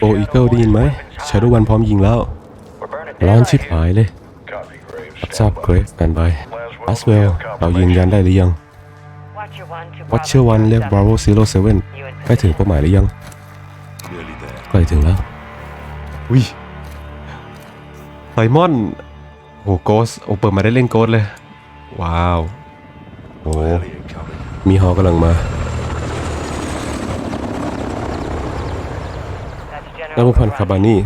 โออีเกิลได้ยินไหมชาโดวันพร้อมยิงแล้ว ร้อนชิบหายเลยทราบเกรฟกันไปอัสเวลเรายืนยันได้หรือยังวัตเชอร์วันเรียกบราโวซีโร่เซเว่นใกล้ถึงเป้าหมายหรือยัง ใกล้ถึงแล้ววิไซมอนโอ้โกสโอ้เปิดมาได้เล่นโกสเลย ว้าว โอ้มีฮอกำลังมา แล้วผู้พันคาบานี่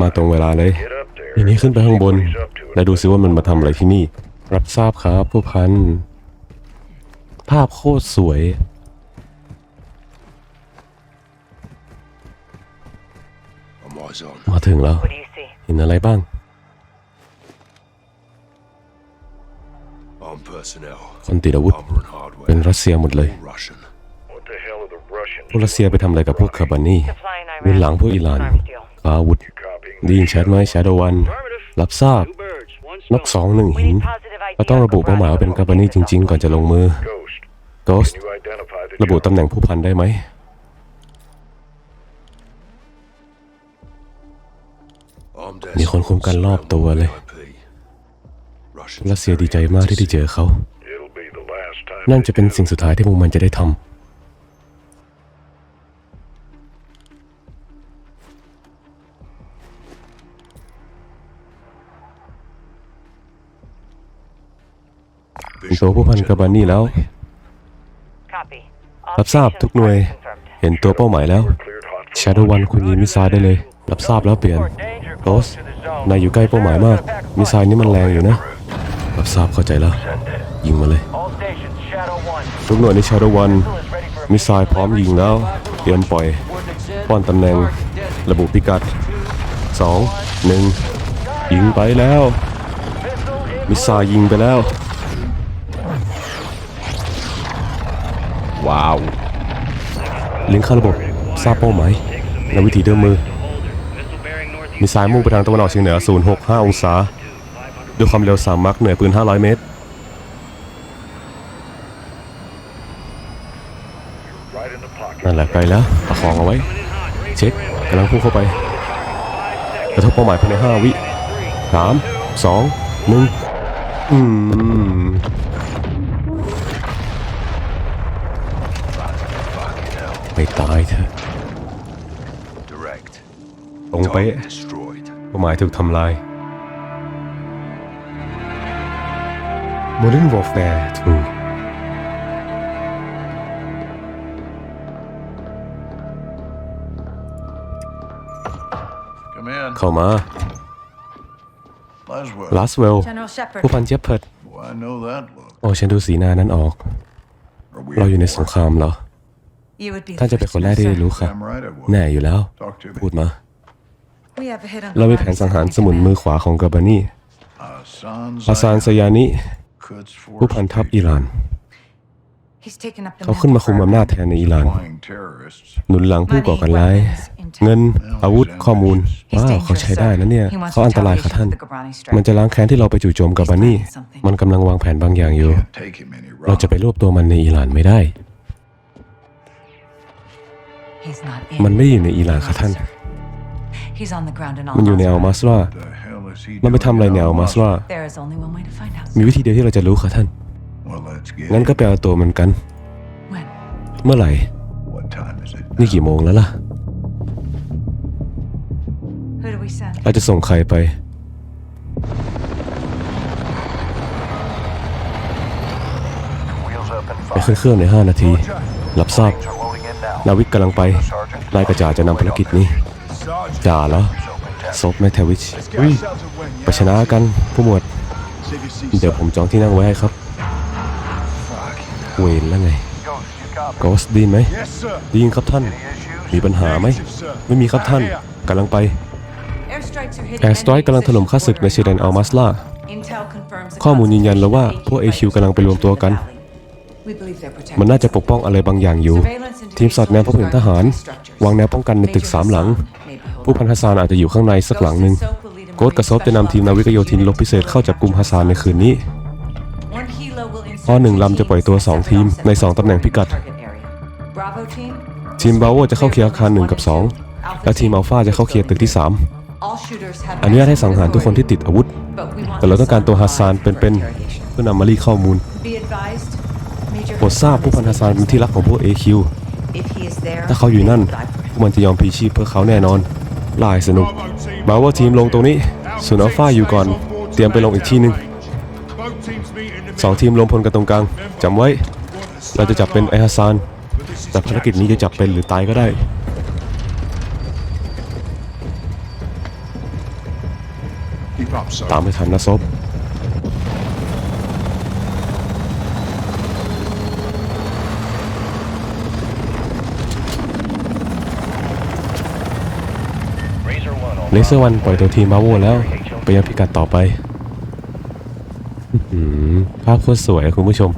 มาตรงเวลาเลยทีนี้ขึ้นไปข้างบน และดูซิว่ามันมาทำอะไรที่นี่ รับทราบครับผู้พัน ภาพโคตรสวย I'm eyes on. มาถึงแล้ว What do you see? เห็นอะไรบ้าง Armed personnel. คนติดอาวุธ Armor and hardware. เป็นรัสเซียหมดเลย พวกรัสเซียไปทำอะไรกับพวกคาบานี่บนหลังพวกอิหร่านอาวุธได้ยินแชทไหมชาโดวัน รับทราบ นกสองหนึ่งหินเราต้องระบุเป้าหมายว่าเป็นคาบานี่จริง ๆ ก่อนจะลงมือ โกสระบุตำแหน่งผู้พันได้ไหมมีคนคุมกันรอบตัวเลยรัสเซียดีใจมากที่ได้เจอเขา นั่นจะเป็นสิ่งสุดท้ายที่พวกมันจะได้ทำ เป็นตัวผู้พันคาบานี่แล้ว Copy. All รับทราบ stations ทุกหน่วย target confirmed. เห็นตัวเป้าหมายแล้ว Cleared hot for ชาโดวันคุณยิงมิสไซล์ได้เลย รับทราบแล้วเปลี่ยนโรสนายอยู่ใกล้เป้าหมายมาก มิสไซล์นี่มันแรงอยู่นะ รับทราบเข้าใจแล้ว ยิงมาเลย All stations, Shadow 1. ทุกหน่วยในชาโดวัน Missile is ready for มิสไซล์พร้อมยิงแล้ว เตรียมปล่อย ป้อนตำแหน่ง ระบุพิกัด 2 1 ยิงไปแล้ว มิสไซล์ยิงไปแล้ว ว้าวลิงเข้าระบบทราบเป้าหมายและวิธีเดิมมือมิสไซล์มุ่งไปทางตะวันออกเฉียงเหนือ 065 องศา ด้วยความเร็ว 3 มักเหนือปืน 500 เมตร นั่นแหละไกลแล้วประคองเอาไว้ เช็คกำลังพุ่งเข้าไปกระทบเป้าหมายภายใน 5 วิสามสองหนึ่งอืม ไปตายเถอะ Direct. ตรงเป๊ะ Target destroyed. เป้าหมายถูกทำลาย Modern Warfare 2 Come in. เข้ามา Laswell. ลาสเวล General Shepard. ผู้พันเจฟเพิร์ด Oh, I know that look. โอ้ฉันดูสีหน้านั้นออก Are we เราอยู่ในสงครามเหรอ You would be ท่านจะเป็นคนแรกที่ได้รู้ค่ะ Damn right I would. แน่อยู่แล้ว Talk to พูด me. มา We have a hit on เรามีแผนสังหารสมุนมือขวาของกาบานี Hassan ฮาซานสยานิ Quds ผู้พันทัพอิหร่าน He's taken up the เขาขึ้นมาคุมอำนาจแทนในอิหร่าน Flying terrorists. หนุนหลังผู้ก่อการร้าย เงิน อาวุธ ข้อมูล ว้าวเขาใช้ได้นะเนี่ย เขาอันตรายค่ะท่าน มันจะล้างแค้นที่เราไปจู่โจมกาบานีมันกำลังวางแผนบางอย่างอยู่ Can't take him any เราจะไปรวบตัวมันในอิหร่านไม่ได้ He's not มันไม่ได้อยู่ในอิหร่านค่ะท่าน He's on the ground in มันอยู่ในอัลมาสรา What the hell is he มันไปทำอะไรในอัลมาสรา There is only one way to find out. มีวิธีเดียวที่เราจะรู้ค่ะท่าน Well, let's get งั้นก็ไปเอาตัวมันกัน When? เมื่อไหร่ What time is it? นี่กี่โมงแล้วล่ะ Who do we send? เราจะส่งใครไป Wheels up and ไปขึ้นเครื่องใน 5 นาที รับทราบ นาวิกกำลังไปนายกระจ่าจะนำภารกิจนี้จ่าแล้วซบแมทเทวิชอุ้ยไปชนะกันผู้หมวด เดี๋ยวผมจองที่นั่งไว้ให้ครับ เวนแล้วไง Ghost, you copy. โกสดีนไหมดีนครับท่าน Issues? มีปัญหาไหม ไม่มีครับท่านกำลังไป Airstrikes are hitting แอร์สไตรกำลังถล่มข้าศึกในเชเดนอัลมาสลา Intel confirms the ข้อมูลยืนยันแล้วว่าพวก AQ กำลังไปรวมตัวกัน We believe they're protected. มันน่าจะปกป้องอะไรบางอย่างอยู่ ทีมสอดแนมพบเห็นทหาร วางแนวป้องกันในตึกสามหลัง ผู้พันฮัสซานอาจจะอยู่ข้างในสักหลังหนึ่งโกดกับซบจะนำทีมนาวิกโยธินลบพิเศษเข้าจับกลุ่มฮัสซานในคืนนี้พอหนึ่งลำจะปล่อยตัวสองทีมในสองตำแหน่งพิกัด ทีมบราโวจะเข้าเคลียร์อาคารหนึ่งกับสองแล้วทีมอัลฟาจะเข้าเคลียร์ตึกที่ 3 อนุญาตให้สังหารทุกคนที่ติดอาวุธ แต่เราต้องการตัวฮัสซานเป็นๆเพื่อนำมารีข้อมูลโปรดทราบผู้พันฮัสซานเป็นที่รักของพวก AQ ถ้าเขาอยู่นั่นพวกมันจะยอมพีชีพเพื่อเขาแน่นอนลาให้สนุก มาว่าทีมลงตรงนี้ ส่วนอัลฟาอยู่ก่อน เตรียมไปลงอีกที่หนึ่งสองทีมรวมพลกันตรงกลางจำไว้ เราจะจับเป็นไอฮัสซาน แต่ภารกิจนี้จะจับเป็นหรือตายก็ได้ตามไม่ทันนะซบ Razor one. เลเซอร์วันปล่อยตัวทีมมาโวแล้ว ไปยังพิกัดต่อไปภาพโคตรสวยคุณผู้ชม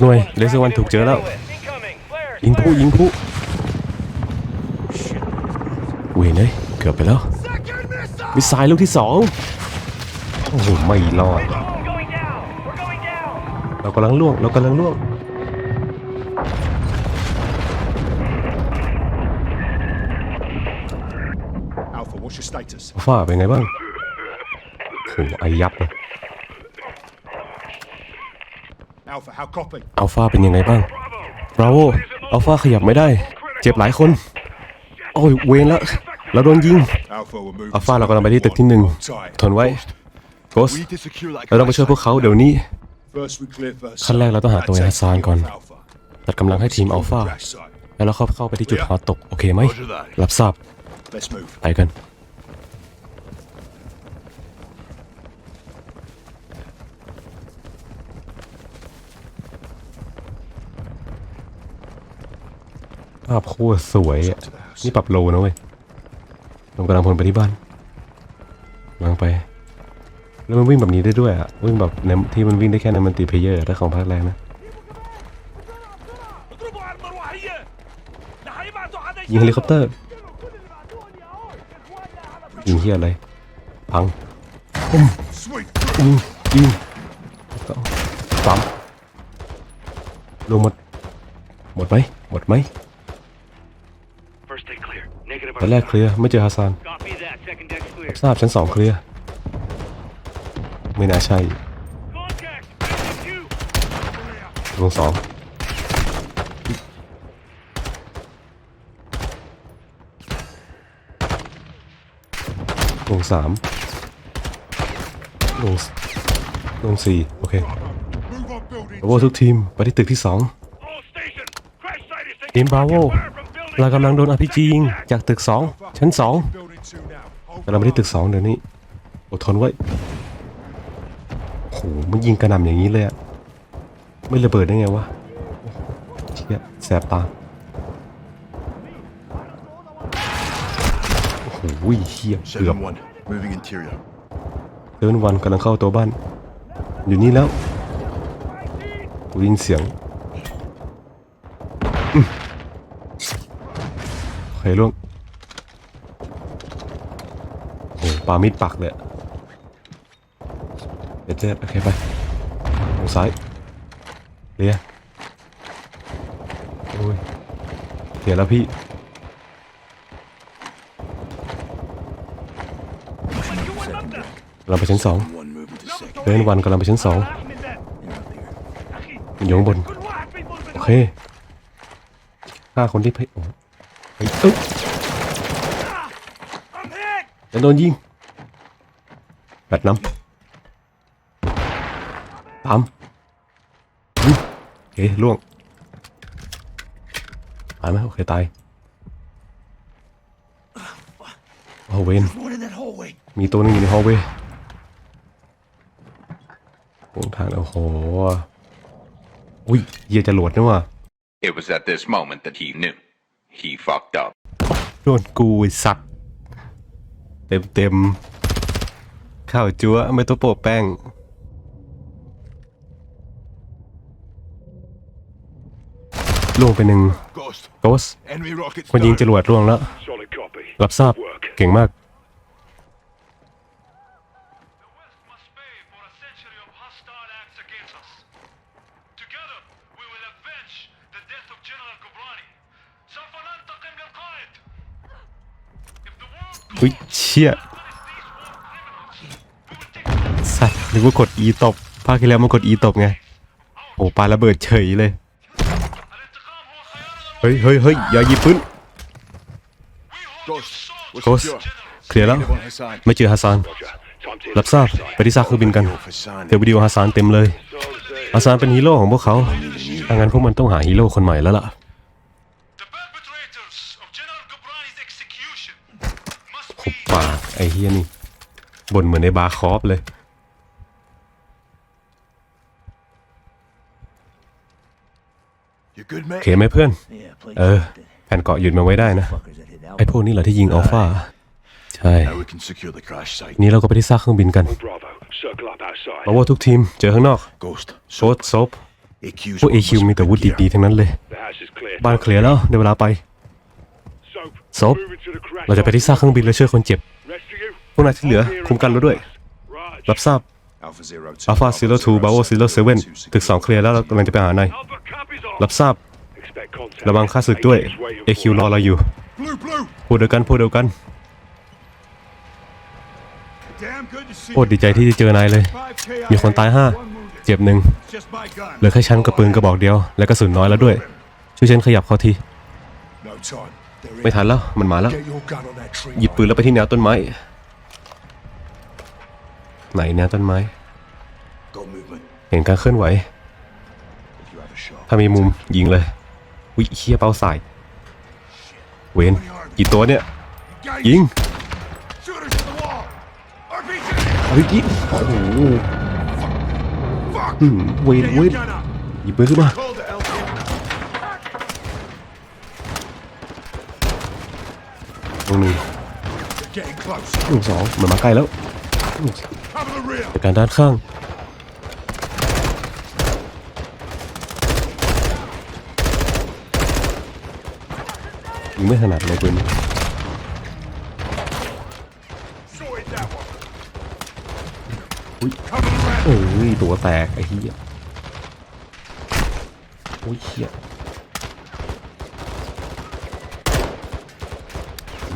หน่วยเลเซอร์วันถูกเจอแล้ว ยิงผู้ยิงผู้เวยเลยเกือบไปแล้ว มิสไซล์ลูกที่สองโอ้โห ไม่รอด Razor one going down. We're going down. เรากำลังล่วง เรากำลังล่วง Alpha, what's your status? อัลฟาเป็นไงบ้างโอ้โหไอยับเลย Alpha, how copy? อัลฟาเป็นยังไงบ้างบราโวอัลฟาขยับไม่ได้ เจ็บหลายคน โอ้ยเวนแล้วเราโดนยิง Alpha, we're moving. อัลฟาเรากำลังไปที่ตึกที่หนึ่ง ทนไว้โกส We need to secure that เราต้องไปช่วยพวกเขาเดี๋ยวนี้ First we clear first. ขั้นแรกเราต้องหาตัว That ฮั takes สซาน me ก่อน off Alpha. ตัดกำลังให้ทีมอัลฟา Crash site. แล้วเราเข้าเข้าไปที่จุดหอตก โอเคไหม Roger that. รับทราบ Let's move. ไปกันภาพโคตรสวยอะนี่ปรับโลนะเว้ยลงกำลังพลไปที่บ้านวางไป แล้วมันวิ่งแบบนี้ได้ด้วยอะ วิ่งแบบในที่มันวิ่งได้แค่ในมันติเพเยอร์ถ้าของภาคแรกนะยิงเฮลิคอปเตอร์ ยิงเฮียอะไร พัง Sweet. ยิงยิงก็ปั๊มลงหมด หมดไหมหมดไหม First deck clear. Negative. ตอนแรกเคลียร์ไม่เจอฮัสซาน Copy that. Second deck clear. ทราบชั้นสองเคลียร์ ไม่น่าใช่ Contact. Two. ลงสองลงสามลงสลงสี่โอเค Move on building. บราโวทุกทีม ไปที่ตึกที่สอง All stations. Crash site is taking ทีมบราโว fire from building. เรากำลังโดนอ p พียิงจากตึกสองชั้นสอง Building two now. Hold กำลังไปที่ตึกสองเดี๋ยวนี้ อดทนไว้โหมันยิงกระหน่ำอย่างนี้เลยอะไม่ระเบิดได้ไงวะเชี่ยแสบตาโอ้โหเฮียเกือบ Seven one. Moving interior. เดินวันกำลังเข้าตัวบ้าน อยู่นี่แล้วกูได้ยินเสียงอืมโอเคล่วงโอ้ปามิดปักเลย เดี๋ยวเจ๊โอเคไปทางซ้ายเลียโอ้ยเดี๋ยแล้วพี่เราไปชั้นสองเดินวันกำลังไปชั้นสองอยู่ข้างบน โอเคฆ่าคนที่เพโอ้ยเอ้ยจะโดนยิงแบดน้ำ ตามยิงโอเคล่วงตายไหมโอเคตายโอ้เวน One in that hallway. มีตัวหนึงอยู่ในฮอลเวย์วงทางโอ้โหอุ้ยเหี้ยจะโหลดนี่ว่ะ It was at this moment that he knew. He fucked up. โดนกูไอ้สัตว์เต็มเต็มๆข้าวจั๊วไม่ต้องโปะแป้ง ล่วงไปหนึ่งโกสคนยิงจรวดล่วงแล้ว รับทราบ เก่งมาก อุ้ยเชี่ยสัตว์นึกว่ากดอีตบภาคที่แล้วมันกดอีตบไง โอ้ปาระเบิดเฉยเลย เฮ้ยเฮ้ยเฮ้ยอย่าหยิบปืน Ghost, we're Ghost. secure. เคลียร์แล้ว Anyone Hassan? ไม่เจอฮัสซาน รับทราบ ไปที่ซากเครื่องบินกัน Hassan. เจอวิดีโอฮัสซานเต็มเลยฮัสซานเป็นฮีโร่ของพวกเขาถ้างั้นพวกมันต้องหาฮีโร่คนใหม่แล้วล่ะ The perpetrators of General Gobrani's execution must หุบปากไอ้เฮียนี่บ่นเหมือนในบาร์คอฟเลย You good, โอ mate? เคไหมเพื่อน เออแผ่นเกาะหยุดมาไว้ได้นะ ไอ้พวกนี้เหรอที่ยิงอัลฟาใช่ Now we can secure the crash site. นี้เราก็ไปที่ซากเครื่องบินกัน Bravo, circle up outside. มาว่าทุกทีมเจอข้างนอก Ghost. โซดซบ AQ's พวก AQ มีแต่วุฒิดีๆทั้งนั้นเลย The house is clear. บ้านเคลียร์แล้วได้เวลาไป Soap, Soap, moving to the crash เราจะไปที่ซากเครื่องบินและช่วยคนเจ็บ Rest of you? พวกนายที่เหลือคุมกันเราด้วย Raj. รับทราบ Alpha Zero Two. อัลฟาซิโร่ทูบาโวซิโร่เซเว่นตึกสองเคลียร์แล้วเรากำลังจะไปหานาย Alpha copies on. รับทราบ Expect contact. ระวังค่าศึกด้วย AQ's waiting AQ for รอเราอยู่ Blue, blue. พูดเดียวกันพูดเดียวกัน Damn good to see โคตรดีใจที่ได้เจอนายเลย5มีคนตายห้า เจ็บหนึ่ง Just my gun. เหลือแค่ฉันกับปืนกระบอกเดียว และกระสุนน้อยแล้วด้วย ช่วยฉันขยับเขาที No time. They're ไม่ทันแล้ว มันมาแล้ว Get your gun on that tree. หยิบปืนแล้วไปที่แนวต้นไม้ ไหนแนวต้นไม้ Got movement. เห็นการเคลื่อนไหว If you have a shot. ถ้ามีมุมยิงเลยวิเคียเป้าสาย เวนกี่ตัวเนี่ย Engage. ยิง Shooters to the wall. RPG. เฮ้ยยิงโอ้โห Fuck. อืมเวน Get เว your น gun up. หยิบปืนขึ้นมา Call the LT. ตรงหนึ่ง Getting close. ตรงสองมันมาใกล้แล้ว Cover the rear. จัดการด้านข้าง ยิงไม่ถนัดเลยปืน Sorted that one. Ui. Cover the rear. โอ้ยตัวแตกไอ้เหี้ยโอ้ยเหี้ย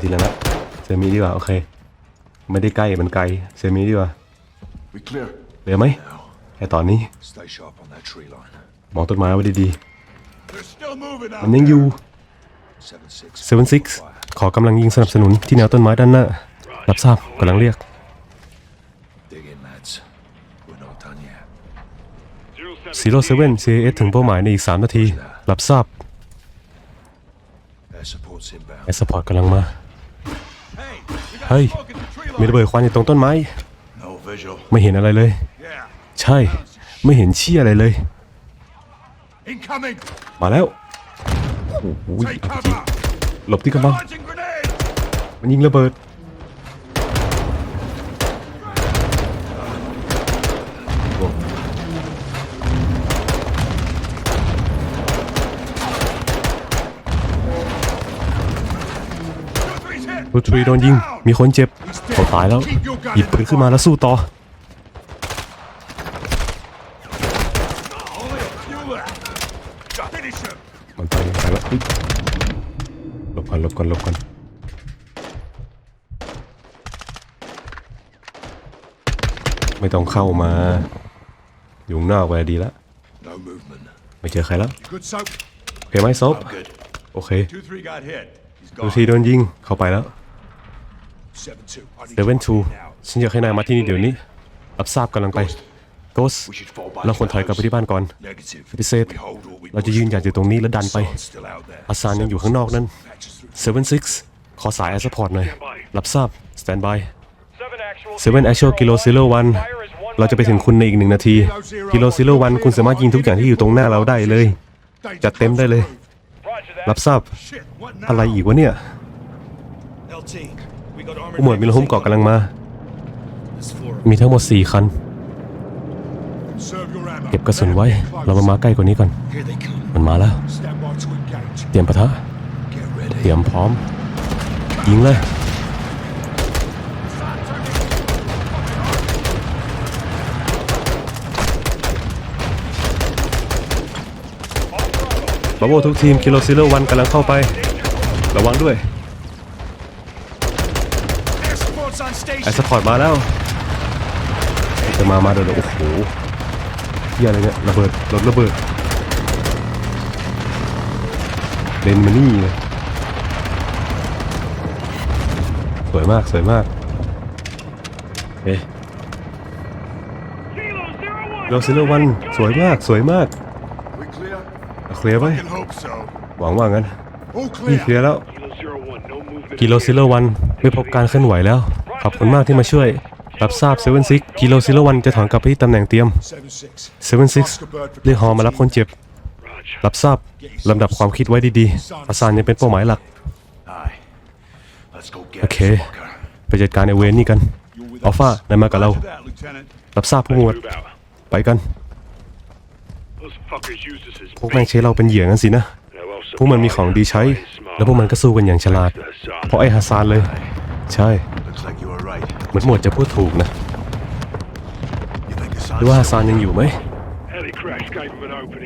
ดีแล้วนะเซมิดีกว่าโอเค ไม่ได้ใกล้มันไกลเซมิดีกว่า We clear. เหลือไหมแค่ตอนนี้ Stay sharp on that tree line. มองต้นไม้ไว้ดี They're still moving ๆ out มันยังอยู่ Seven six. 76 ขอกำลังยิงสนับสนุนที่แนวต้นไม้ด้านหน้า รับทราบกำลังเรียก Dig in, lads. We're not done yet. 07 CAS ถึงเป้าหมายในอีก 3 นาที รับทราบ Air support's inbound. แอสพอร์ตกำลังมา Hey, we got Hey. smoke at the tree มี line. ระเบิดควันอยู่ตรงต้นไม้ No visual. ไม่เห็นอะไรเลย Yeah. ใช่ ไม่เห็นเชี่ยอะไรเลย Incoming. มาแล้วโอ้โห Take cover. หลบที่กำบัง Launching grenade. มันยิงระเบิด Two, three's hit. รถทรีโดนยิง มีคนเจ็บเขาตายแล้ว หยิบปืนขึ้นมาแล้วสู้ต่อ Only a few left. Finish him. มันไปไปแล้วอุ๊ย หลบก่อนหลบก่อนหลบก่อนไม่ต้องเข้ามา อยู่ข้างนอกไปดีแล้ว No movement. ไม่เจอใครแล้ว Good soap. โอเคไหมซบ I'm good. โอเค Two, three got hit. He's ดู gone. ทีโดนยิงเข้าไปแล้ว Seven, two. I need เซเว่น you ทู now. ฉันอยากให้นายมาที่นี่เดี๋ยวนี้รับทราบกำลังไป โกส We should fall back. เราควรถอยกลับไปที่บ้านก่อน Negative. ปฏิเสธ We hold what we เราจะยืนหยัดอยู่ตรงนี้แล้วดันไป Hassan's still out there. อาซานยังอยู่ข้างนอกนั่น Patches through. 76ขอสายแอสพอร์ตหน่อยรับทราบสแตนบาย Seven actual. 7 actual กิโลซิโลวันเราจะไปถึงคุณในอีกหนึ่งนาทีกิโลซิโลวันคุณสามารถยิงทุกอย่างที่อยู่ตรงหน้าเราได้เลย Stay จัดเต็มได้เลย Roger that. รับทราบ Shit, what now? อะไรอีกวะเนี่ย LT, we got armored ผู้หมวดมีรถหุ้มเกาะกำลังมา There's four. มีทั้งหมด 4 คัน Conserve your ammo. เก็บกระสุนไว้ Close. เรามามาใกล้กว่านี้ก่อน Here they come. มันมาแล้ว Stand by to engage. เตรียมปะทะ Get ready. เตรียมพร้อม ยิงเลยบาโวทุกทีมกิโลซิโลวันกำลังเข้าไป ระวังด้วย Air support's on ไอ station. สปอร์ตมาแล้ว จะมา มาเดี๋ยวเดี๋ยวโอ้โห เฮียอะไรเนี่ยระเบิดรถระเบิดเลนมานี่เลยสวยมากสวยมากเอ๊ะ Kilo 0 1. โรซิโลวันสวยมากสวยมาก We clear? เคลียร์ไหม Can hope so. หวังว่างั้น All นี่ clear. เคลียร์แล้ว Kilo 0 1. No movement. กิโลซิโลวันไม่พบการเคลื่อนไหวแล้ว ขอบคุณมากที่มาช่วย รับทราบเซเว่นซิกกิโลซิโลวันจะถอนกลับไปที่ตำแหน่งเตรียม 7-6. เซเว่นซิกเรียกฮอมารับคนเจ็บ รับทราบลำดับความคิดไว้ดีๆอาซานยังเป็นเป้าหมายหลัก Aye. Let's go get Okay. this fucker. ไปจัดการไอเวนนี่กันอัลฟานายมากับเรา รับทราบผู้หมวด ไปกัน พวกแม่งใช้เราเป็นเหยื่อกันสินะ พวกมันมีของดีใช้ แล้วพวกมันก็สู้กันอย่างฉลาด เพราะไอ้ฮัสซานเลย ใช่ มือนหมวดจะพูดถูกนะหรือว่าฮัส sun's ซานยังอยู่ไหม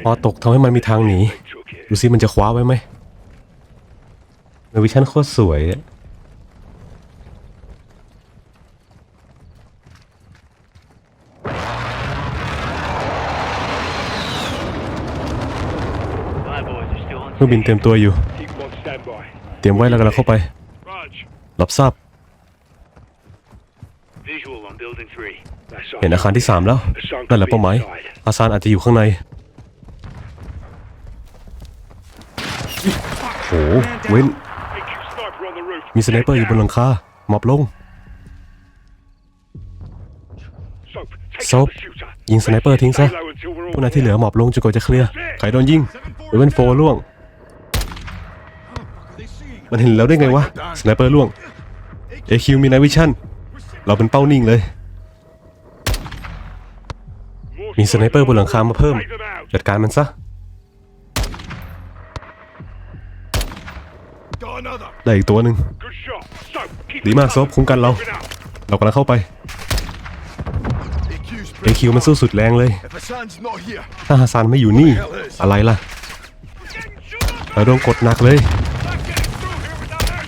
พอตกทำให้มันมีทางหนีดูสิมันจะคว้าไว้ไหมในวิชั่นโคตรสวยเครื่องบินเตรียมตัวอยู่ เตรียมไว้แล้วกำลังเข้าไป รับทราบ เห็นอาคารที่3แล้ว นั่นแหละเป้าหมาย อาซานอาจจะอยู่ข้างใน โอ้โหเว้น AQ sniper on the roof. มีสไนเปอร์อยู่บนหลังคาหมอบลง Soap. Take Soap. out the shooter. ยิงสไนเปอร์ทิ้งซะ Stay low until we're all พวกนายที่เหลือหมอบลงจนกว่าจะเคลียร์ใครโดนยิงเวนโฟล่วง มันเห็นแล้วได้ไงวะ สไนเปอร์ล่วง AQ มีไนวิชั่น เราเป็นเป้านิ่งเลย มีสไนเปอร์บนหลังคามาเพิ่ม จัดการมันซะ ได้อีกตัวหนึ่งดีมากซบคุ้มกันเรา เรากำลังเข้าไป AQ's AQ มันสู้สุดแรงเลย ถ้าฮัสซันไม่อยู่นี่ อะไรล่ะ เราโดนกดหนักเลย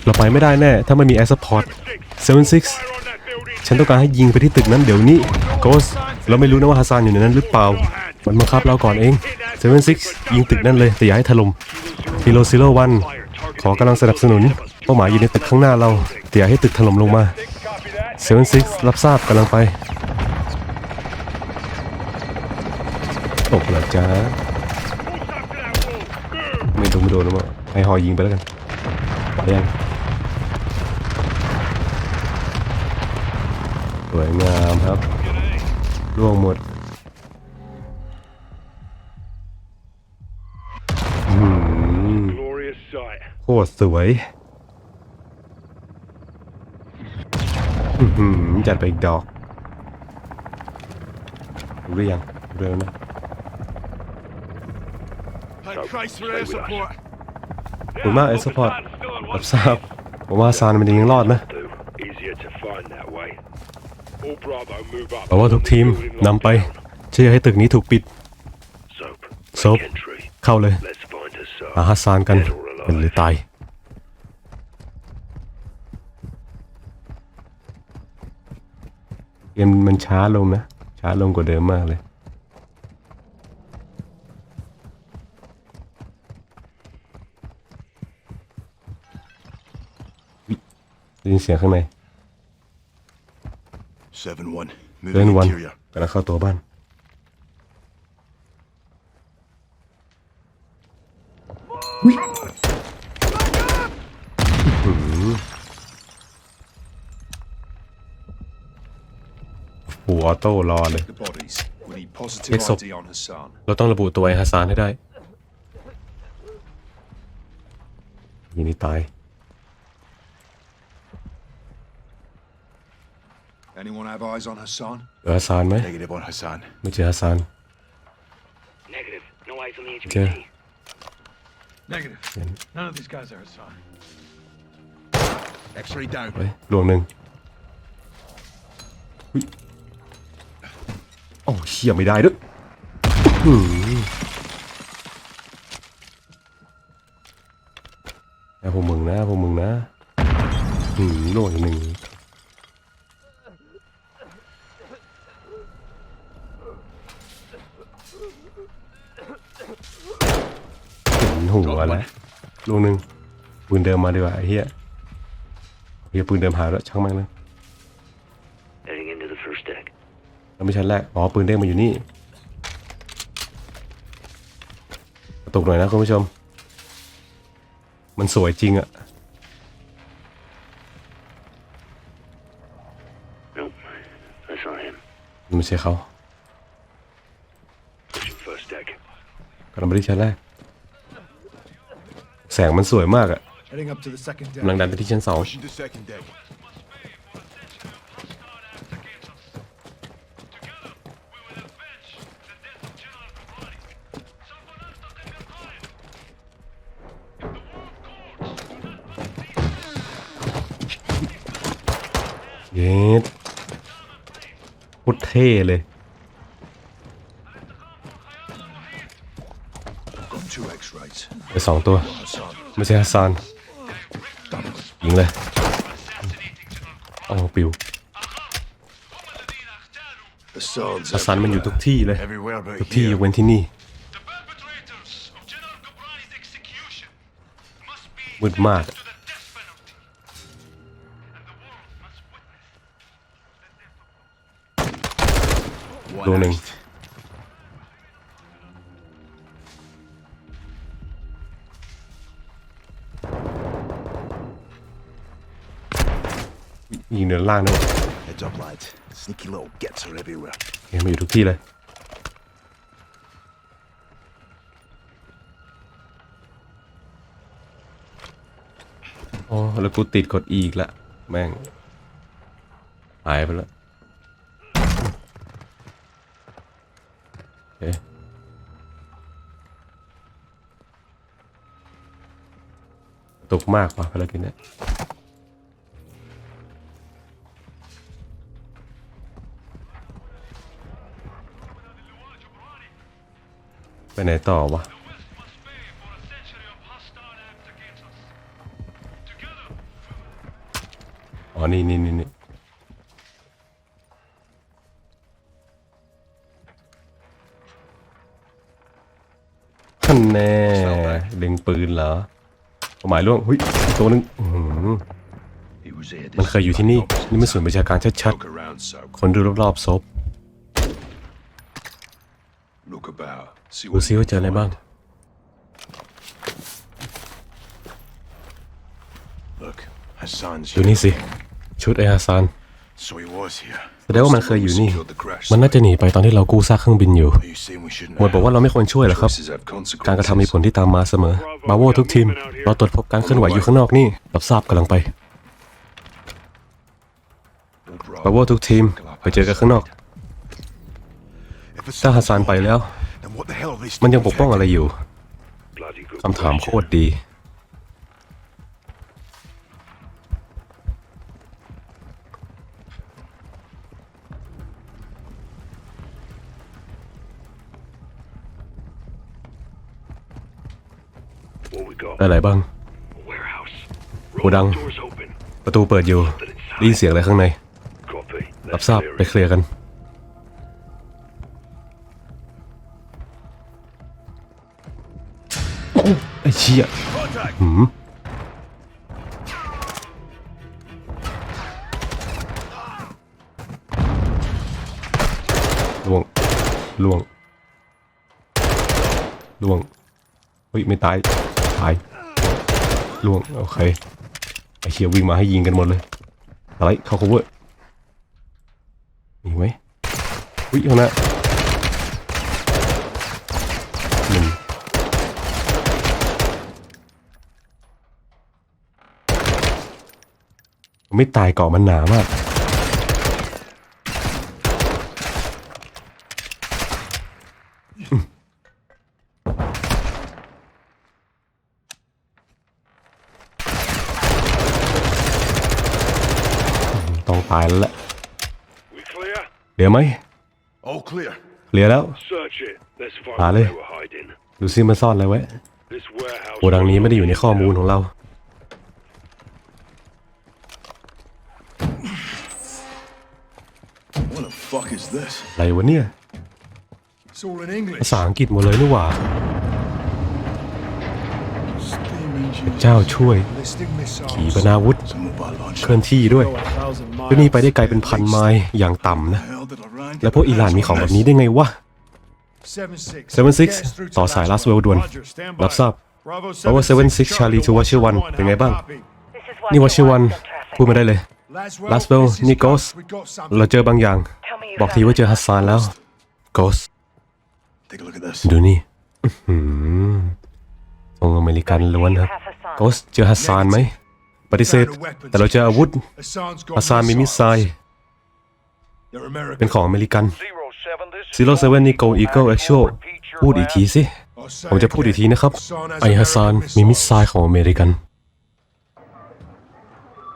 เราไปไม่ได้แน่ ถ้าไม่มีแอร์ซัพพอร์ต76 Fire on that building. ฉันต้องการให้ยิงไปที่ตึกนั้นเดี๋ยวนี้โกสเราไม่รู้นะว่าฮัสซานอยู่ในนั้นหรือเปล่า มันบังคับเราก่อนเอง76ยิงตึกนั่นเลยแต่อย่าให้ถล่มฟิโลซิโลวันขอกำลังสนับสนุน เป้าหมายอยู่ในตึกข้างหน้าเราแต่อย่าให้ตึกถล่มลงมา Copy that. 76รับทราบกำลังไปตกแล้วจ้าไม่โดนไม่โดนนะมั้งให้หอยิงไปแล้วกันไปยัง สวยงามครับร่วงหมดอื้อหือ Glorious sight. โคตรสวยอื้อหือจัดไปอีกดอกรู้หรือยังรู้แล้วนะ thank Christ for air support. ขอบคุณมากเอสพอร์ตรับทราบผมว่าซานมันยังรอดนะ Easier to find that way. All Bravo move up. เพราะว่าทุกทีมนำไปเชื่อให้ตึกนี้ถูกปิด Soap. Soap. Make entry. เข้าเลย Let's find us หาฮัสซานกันเป็นหรือตายเกมมันช้าลงนะ ช้าลงกว่าเดิมมากเลยอุ๊ยได้ยินเสียงข้างใน 7-1. เล่น Moving วัน interior. กำลังเข้าตัวบ้าน หัวโต้รอเลย The bodies. We need positive Yes, sir. ID on Hassan. เราต้องระบุตัวไอ้ฮัสซานให้ได้ยิงนี่ตาย Anyone have eyes on Hassan? เจอฮัสซานไหม Negative on Hassan. ไม่เจอฮัสซาน Negative. No eyes on the HVT. เจอ Negative. None of these guys are Hassan. X-ray down. เฮ้ยลวงหนึ่งอุ๊ยโอ้เชี่ยไม่ได้ด้วยอื้อหือแล้วพวกมึงนะนะพวกมึงนะหืมโดนอีกหนึ่ง ห็นหัวแล้วลูกหนึ่งปืนเดิมมาดีกว่าไอ้เหี้ยเฮียปืนเดิมหายแล้วช่างแม่งเลย Heading into the first deck. แล้วไม่ใช่แรกอ๋อปืนเด้งมาอยู่นี่กระตุกหน่อยนะคุณผู้ชม มันสวยจริงอะ Nope. That's not him. มันไม่ใช่เขา Pushing first deck. กำลังไปที่ชั้นแรก แสงมันสวยมากอะ Heading up to the second กำลัง deck. ดันไปที่ชั้นสอง Pushing to second deck. เย็ดโคตรเท่เลย Got two X-rays. ไปสองตัว Hassan. ไม่ใช่ฮัสซันยิงเลย โอ้ปิวฮัสซันมันอยู่ทุกที่เลย ทุกที่เว้นที่นี่ มืดมากโดนหนึ่ง ยิงเดินล่างด้วย Heads up, lads. Sneaky little gets are everywhere. เห็นมันอยู่ทุกที่เลยโอ้แล้วกูติดกด E อีกละแม่งหายไปแล้วโอเคตกมากว่ะภารกิจเนี้ย ไปไหนต่อวะอ๋อ นี่นี่นี่นี่ท่นแน่เล็งปืนเหรอหมายล่วงหุยตัวนึงมันเคยอยู่ที่นี่ นี่มันส่วนประชาการชัดๆ คนดูรอบๆศพ ดูซิว่าเจออะไรบ้าง Look, Hassan's ดูนี่สิ ชุดไออาซาน So he was here. แสดงว่ามันเคยอยู่นี่ Secured the crash มันน่าจะหนีไปตอนที่เรากู้ซากเครื่องบินอยู่ Are you saying we shouldn't หมวดบอกว่าเราไม่ควรช่วยเหรอครับ Choices have consequences. การกระทำมีผลที่ตามมาเสมอ บาโวทุกทีม เราตรวจพบการเคลื่อนไหวอยู่ข้างนอกนี่รับทราบกำลังไป All บาโว Bravo. ทุกทีม ไปเจอกันข้างนอก If ถ้า Hassan's ฮัสซานไปแล้ว then what the hell are they มันยัง still ปกป้องอะไรอยู่ Bloody good คำถามโคตรดี What we got? ได้อะไรบ้าง Warehouse. Cô Đăng. Doors open. ประตูเปิดอยู่ได้ยินเสียงอะไรข้างใน Copy. รับ Let's ทราบ clear ไป it. เคลียร์กัน ชี่ยหืมล่วงล่วงล่วงเฮ้ยไม่ตายตายล่วงโอเคไอ้เชียวิ่งมาให้ยิงกันหมดเลยอะไรเข้า cover มีไหมอุ้ยข้างหน้าหนึ่ง ไม่ตายเกาะมันหนามากต้องตายแล้วแหละ We clear? เหลือไหม All clear. เหลือแล้ว Search it. Let's find Ah, where lê. they were hiding. ดูซิมันซ่อนอะไรไว้ This warehouse. โกดังนี้ไม่ได้อยู่ในข้อมูลของเรา fuck is this? อะไรวะเนี่ย It's all in ภา English. ษาอังกฤษหมดเลยนี่หว่า Steam engines. เจ้าช่วย Ballistic missiles. ขีปนาวุธ Some mobile launch. เคลื่อนที่ด้วยก็นี่ไปได้ไกลเป็นพันไมล์อย่างต่ำนะ Hell did I run? แล้วพวกอิหร่านมีของแบบนี้ได้ไงวะ 76ต่อสาย Last Well ด่วน รับทราบ Bravo 76 Charlie to Watcher One เป็นไงบ้าง นี่วอชิวันพูดมาได้เลย Last Well นี่ Ghost เราเจอบางอย่าง บอกทีว่าเจอฮัสซานแล้ว Ghost Take a look at this. ดูนี่อื้อหือทรงอเมริกันล้วนครับ Ghost เจอฮัสซานไหม ปฏิเสธ แต่เราเจออาวุธ Hassan's got ฮัสซานมีมิสไซล์ They're American. เป็นของอเมริกัน Zero seven, this is 07นี่ Go Eagle Actual พูดอีกทีสิ ผมจะพูดอีกทีนะครับ ไอฮัสซานมีมิสไซล์ของอเมริกัน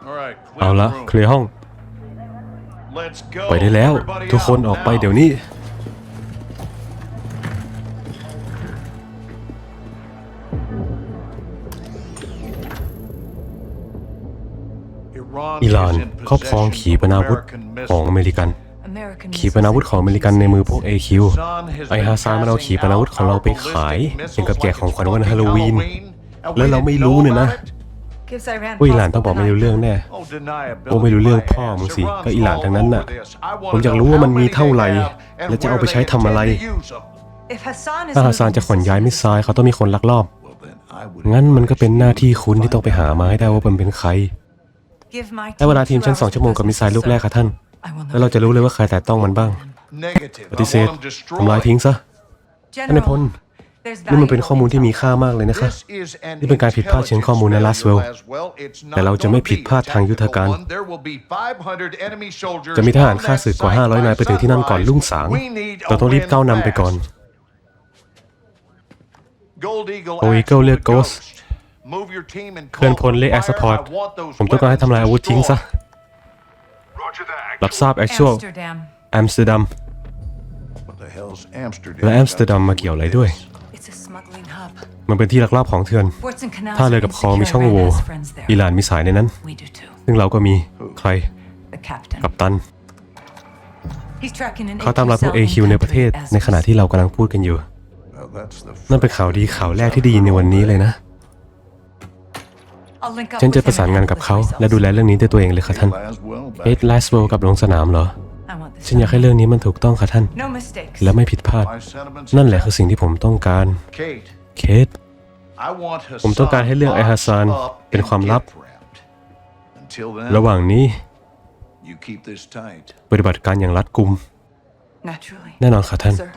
All right, เอาละเคลียร์ห้อง Let's go. ไปได้แล้ว Everybody ทุกคน out ออกไป now. เดี๋ยวนี้ Iran อิหร่าน is in ครอบครอง possession ขีปนาวุธ American ของอเมริกัน American ขีปนาวุธของอเมริกันในมือพวก AQ ไอฮาซานมันเอาขีปนาวุธของเราไปขายเป็นกับแจกของขวัญวันฮาโลวีน แล้วเราไม่รู้เนี่ยนะ Gives Iran ว่าอิหร่านต้องบอกไม่รู้เรื่องแน่โอ้ไม่รู้เรื่องพ่อมึงสิก็อิหร่านทั้งนั้นน่ะ ผมอยากรู้ว่ามันมีเท่าไหร่ และจะเอาไปใช้ทำอะไร If Hassan is ถ้าฮาซานจะขนย้ายมิสไซล์เขาต้องมีคนลักลอบ งั้นมันก็เป็นหน้าที่คุณที่ต้องไปหามาให้ได้ว่ามันเป็นใคร Give my ให้เวลาทีม two ฉันสอง hours ชั่วโมงกับมิสไซล์ลูกแรกค่ะท่าน I will แล้วเราจะรู้เลยว่าใครแต่ต้องมันบ้าง ปฏิเสธทำลายทิ้งซะท่านนายพล There's นี่มันเป็น valuable ข้อมูลที่มี intel. ค่ามากเลยนะครับนี่เป็เป็นนกาการรผิผิดดพพลาลาดดเชิเชิงงข้ข้ออมูมูลลในใน Last Well แต่เราจะไม่ผิดพลาดทางยุทธการ จะมีทหารฆ่าศึกกว่า 500 นายไปถึงที่นั่นก่อนรุ่งสาง เราต้องรีบก้าวนำไปก่อนโอ Eagle เรียก Ghost เคเคลื่ลื่ออนนพพลลเรีเรียยกกแอแอร์ร์สสปปออร์ร์ตตผมต้องการให้ทำลายอาวุธทิ้งซะ Roger that. รับทราบ Actual Amsterdam. อัมสเตอร์ดัมและอัมสเตอร์ดัมมาเกี่ยวอะไรด้วย มันเป็นที่ลักลอบของเถื่อน Ports and canals ท่าเรือ are กับคลองมี insecure. ช่องโห Iran ว่ has friends there. อิหร่านมีสายในนั้น We do too. ซึ่งเราก็มีใคร The captain. กับตัน He's tracking an เขาตามล่าพวก AQ AQ ในประเทศ as ในขณะที่เรากำลังพูดกันอยู่ นั่นเป็นข่าวดีข่าวแรกที่ได้ยินในวันนี้เลยนะ I'll link up ฉันจะ with ประสานงานกับเขา him and help และ with ดูแลเรื่องนี้ด้วยตัวเองเลยค่ะท่าน เอ็ดไลสเวลกับลงสนามเหรอ ฉันอยากให้เรื่องนี้มันถูกต้องค่ะท่าน No mistakes. และไม่ผิดพลาด นั่นแหละคือสิ่งที่ผมต้องการ เคทผมต้องการให้เรื่องไอฮัสซานเป็นความลับ ระหว่างนี้ You keep this tight. ปฏิบัติการอย่างรัดกุม Naturally. แน่นอนค่ะท่าน Sir.